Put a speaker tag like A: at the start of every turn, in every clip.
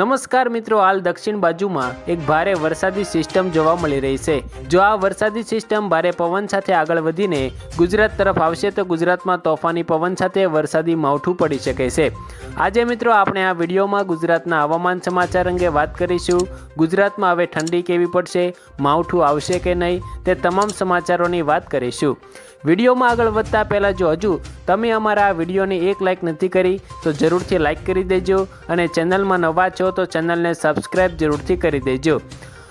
A: નમસ્કાર મિત્રો, હાલ દક્ષિણ બાજુમાં એક ભારે વરસાદી સિસ્ટમ જોવા મળી રહી છે. જો આ વરસાદી સિસ્ટમ ભારે પવન સાથે આગળ વધીને ગુજરાત તરફ આવશે, તો ગુજરાતમાં તોફાની પવન સાથે વરસાદી માવઠું પડી શકે છે. આજે મિત્રો, આપણે આ વિડીયોમાં ગુજરાતના હવામાન સમાચાર અંગે વાત કરીશું. ગુજરાતમાં હવે ઠંડી કેવી પડશે, માવઠું આવશે કે નહીં, તે તમામ સમાચારોની વાત કરીશું. વિડીયોમાં આગળ વધતા પહેલાં જો હજુ તમે અમારા આ વિડીયોને એક લાઇક નથી કરી, તો જરૂરથી લાઇક કરી દેજો અને ચેનલમાં નવા છો તો ચેનલને સબસ્ક્રાઇબ જરૂરથી કરી દેજો.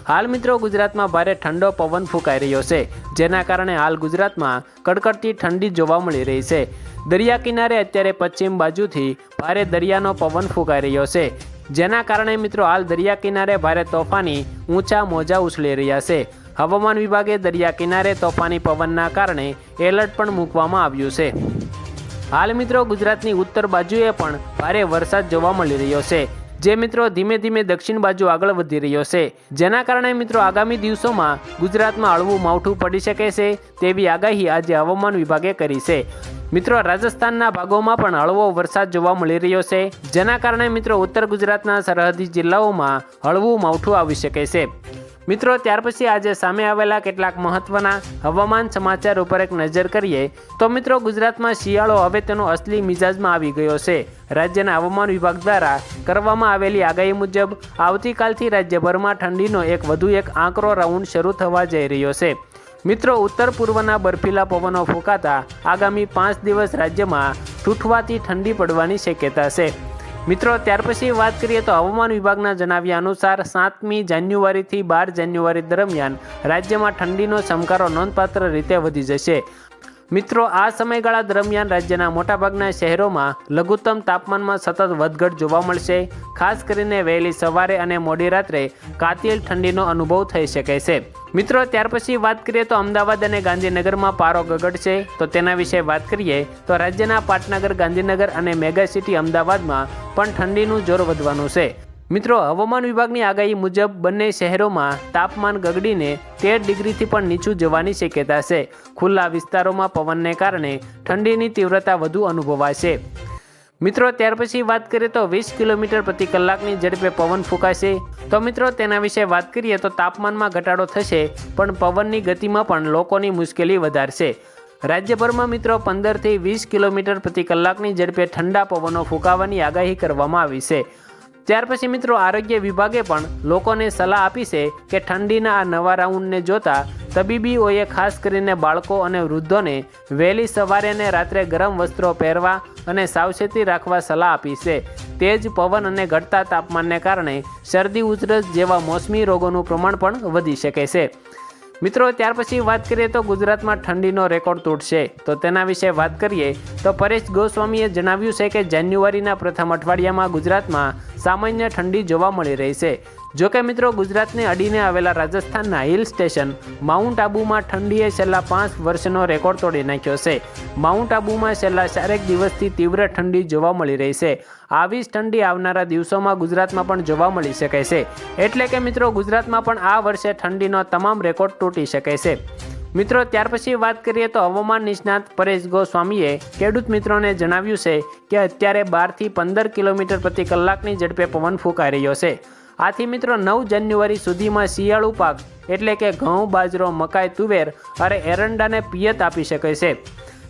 A: હાલ મિત્રો ગુજરાતમાં ભારે ઠંડો પવન ફૂંકાઈ રહ્યો છે, જેના કારણે હાલ ગુજરાતમાં કડકડતી ઠંડી જોવા મળી રહી છે. દરિયા કિનારે અત્યારે પશ્ચિમ બાજુથી ભારે દરિયાનો પવન ફૂંકાઈ રહ્યો છે, જેના કારણે મિત્રો હાલ દરિયા કિનારે ભારે તોફાની ઊંચા મોજા ઉછળી રહ્યા છે. હવામાન વિભાગે દરિયા કિનારે તોફાની પવનના કારણે એલર્ટ પણ મૂકવામાં આવ્યું છે. હાલ મિત્રો ગુજરાતની ઉત્તર બાજુએ પણ ભારે વરસાદ જોવા મળી રહ્યો છે. જે મિત્રો ધીમે ધીમે દક્ષિણ બાજુ આગળ વધી રહ્યો છે. જેના કારણે મિત્રો આગામી દિવસોમાં ગુજરાતમાં હળવું માવઠું પડી શકે છે તેવી આગાહી આજે હવામાન વિભાગે કરી છે. મિત્રો રાજસ્થાનના ભાગોમાં પણ હળવો વરસાદ જોવા મળી રહ્યો છે. જેના કારણે મિત્રો ઉત્તર ગુજરાતના સરહદી જિલ્લાઓમાં હળવું માવઠું આવી શકે છે. મિત્રો, ત્યાર પછી આજે સામે આવેલા કેટલાક મહત્વના હવામાન સમાચાર ઉપર એક નજર કરીએ, તો મિત્રો, ગુજરાતમાં શિયાળો હવે તેનો અસલી મિજાજમાં આવી ગયો છે. રાજ્યના હવામાન વિભાગ દ્વારા કરવામાં આવેલી આગાહી મુજબ, આવતીકાલથી રાજ્યભરમાં ઠંડીનો એક વધુ એક આંકડો રાઉન્ડ શરૂ થવા જઈ રહ્યો છે. મિત્રો, ઉત્તર પૂર્વના બર્ફીલા પવનો ફૂંકાતા આગામી પાંચ દિવસ રાજ્યમાં ઠૂઠવાથી ઠંડી પડવાની શક્યતા છે. મિત્રો, ત્યાર પછી વાત કરીએ તો હવામાન વિભાગના જણાવ્યા અનુસાર સાતમી જાન્યુઆરીથી બાર જાન્યુઆરી દરમિયાન રાજ્યમાં ઠંડીનો ચમકારો નોંધપાત્ર રીતે વધી જશે. મિત્રો, આ સમયગાળા દરમિયાન રાજ્યના મોટાભાગના શહેરોમાં લઘુત્તમ તાપમાનમાં સતત વધઘટ જોવા મળશે. ખાસ કરીને વહેલી સવારે અને મોડી રાત્રે કાતિલ ઠંડીનો અનુભવ થઈ શકે છે. મિત્રો, ત્યાર પછી વાત કરીએ તો અમદાવાદ અને ગાંધીનગરમાં પારો ગગડશે. તો તેના વિશે વાત કરીએ તો રાજ્યના પાટનગર, ગાંધીનગર અને મેગા સિટી અમદાવાદમાં પણ ઠંડીનું જોર વધવાનું છે. મિત્રો, હવામાન વિભાગની આગાહી મુજબ બંને શહેરોમાં તાપમાન ગગડીને તેર ડિગ્રીથી પણ નીચું જવાની શક્યતા છે. ખુલ્લા વિસ્તારોમાં પવનને કારણે ઠંડીની તીવ્રતા વધુ અનુભવાશે. મિત્રો, ત્યાર પછી વાત કરીએ તો વીસ કિલોમીટર પ્રતિ કલાકની ઝડપે પવન ફૂંકાશે. તો મિત્રો, તેના વિશે વાત કરીએ તો તાપમાનમાં ઘટાડો થશે, પણ પવનની ગતિમાં પણ લોકોની મુશ્કેલી વધારશે. રાજ્યભરમાં મિત્રો, પંદરથી વીસ કિલોમીટર પ્રતિ કલાકની ઝડપે ઠંડા પવનો ફૂંકાવાની આગાહી કરવામાં આવી છે. ત્યાર પછી મિત્રો આરોગ્ય વિભાગે પણ લોકોને સલાહ આપી છે કે ઠંડીના આ નવા રાઉન્ડને જોતા તબીબીઓએ ખાસ કરીને બાળકો અને વૃદ્ધોને વહેલી સવારે અને રાત્રે ગરમ વસ્ત્રો પહેરવા અને સાવચેતી રાખવા સલાહ આપી છે. તેજ પવન અને ઘટતા તાપમાનને કારણે શરદી, ઉધરસ જેવા મોસમી રોગોનું પ્રમાણ પણ વધી શકે છે. મિત્રો, ત્યાર પછી વાત કરીએ તો ગુજરાતમાં ઠંડીનો રેકોર્ડ તૂટશે. તો તેના વિશે વાત કરીએ તો પરેશ ગોસ્વામીએ જણાવ્યું છે કે જાન્યુઆરીના પ્રથમ અઠવાડિયામાં ગુજરાતમાં સામાન્ય ઠંડી જોવા મળી રહી છે. જોકે મિત્રો, ગુજરાતને અડીને આવેલા રાજસ્થાનના હિલ સ્ટેશન માઉન્ટ આબુમાં ઠંડીએ છેલ્લા પાંચ વર્ષનો રેકોર્ડ તોડી નાખ્યો છે. માઉન્ટ આબુમાં છેલ્લા ચારેક દિવસથી તીવ્ર ઠંડી જોવા મળી રહી છે. આવી જ ઠંડી આવનારા દિવસોમાં ગુજરાતમાં પણ જોવા મળી શકે છે. એટલે કે મિત્રો, ગુજરાતમાં પણ આ વર્ષે ઠંડીનો તમામ રેકોર્ડ તૂટી શકે છે. મિત્રો, ત્યાર પછી વાત કરીએ તો હવામાન નિષ્ણાત પરેશ ગોસ્વામીએ ખેડૂત મિત્રોને જણાવ્યું છે કે અત્યારે બારથી પંદર કિલોમીટર પ્રતિ કલાકની ઝડપે પવન ફૂંકાઈ રહ્યો છે. આથી મિત્રો નવ જાન્યુઆરી સુધીમાં શિયાળુ પાક, એટલે કે ઘઉં, બાજરો, મકાઈ, તુવેર અને એરંડાને પિયત આપી શકે છે.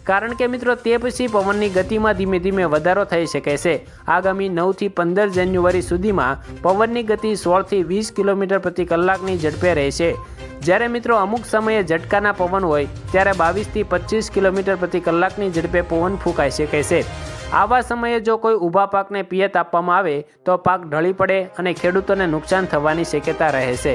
A: કારણ કે મિત્રો તે પછી પવનની ગતિમાં ધીમે ધીમે વધારો થઈ શકે છે. આગામી નવથી પંદર જાન્યુઆરી સુધીમાં પવનની ગતિ સોળથી વીસ કિલોમીટર પ્રતિ કલાકની ઝડપે રહેશે. જ્યારે મિત્રો અમુક સમયે ઝટકાના પવન હોય, ત્યારે બાવીસથી પચીસ કિલોમીટર પ્રતિ કલાકની ઝડપે પવન ફૂંકાઈ શકે છે. આવા સમયે જો કોઈ ઊભા પાકને પિયત આપવામાં આવે, તો પાક ઢળી પડે અને ખેડૂતોને નુકસાન થવાની શક્યતા રહેશે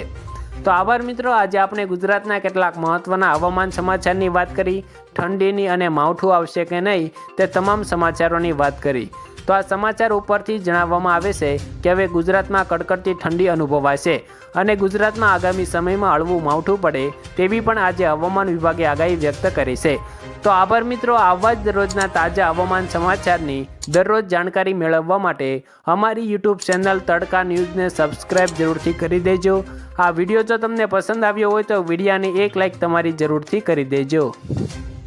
A: તો આભાર મિત્રો, આજે આપણે ગુજરાતના કેટલાક મહત્ત્વના હવામાન સમાચારની વાત કરી. ઠંડીની અને માવઠું આવશે કે નહીં, તે તમામ સમાચારોની વાત કરી. તો આ સમાચાર ઉપરથી જણાવવામાં આવે છે કે હવે ગુજરાતમાં કડકડતી ઠંડી અનુભવાશે અને ગુજરાતમાં આગામી સમયમાં હળવું માવઠું પડે, તેવી પણ આજે હવામાન વિભાગે આગાહી વ્યક્ત કરી છે. તો આભાર મિત્રો આવા જ દરરોજના તાજા હવામાન સમાચારની દરરોજ જાણકારી મેળવવા માટે અમારી યુટ્યુબ ચેનલ તડકા ન્યૂઝને સબસ્ક્રાઇબ જરૂરથી કરી દેજો. આ વીડિયો જો તમને પસંદ આવ્યો હોય તો વિડીયાને એક લાઈક તમારી જરૂરથી કરી દેજો.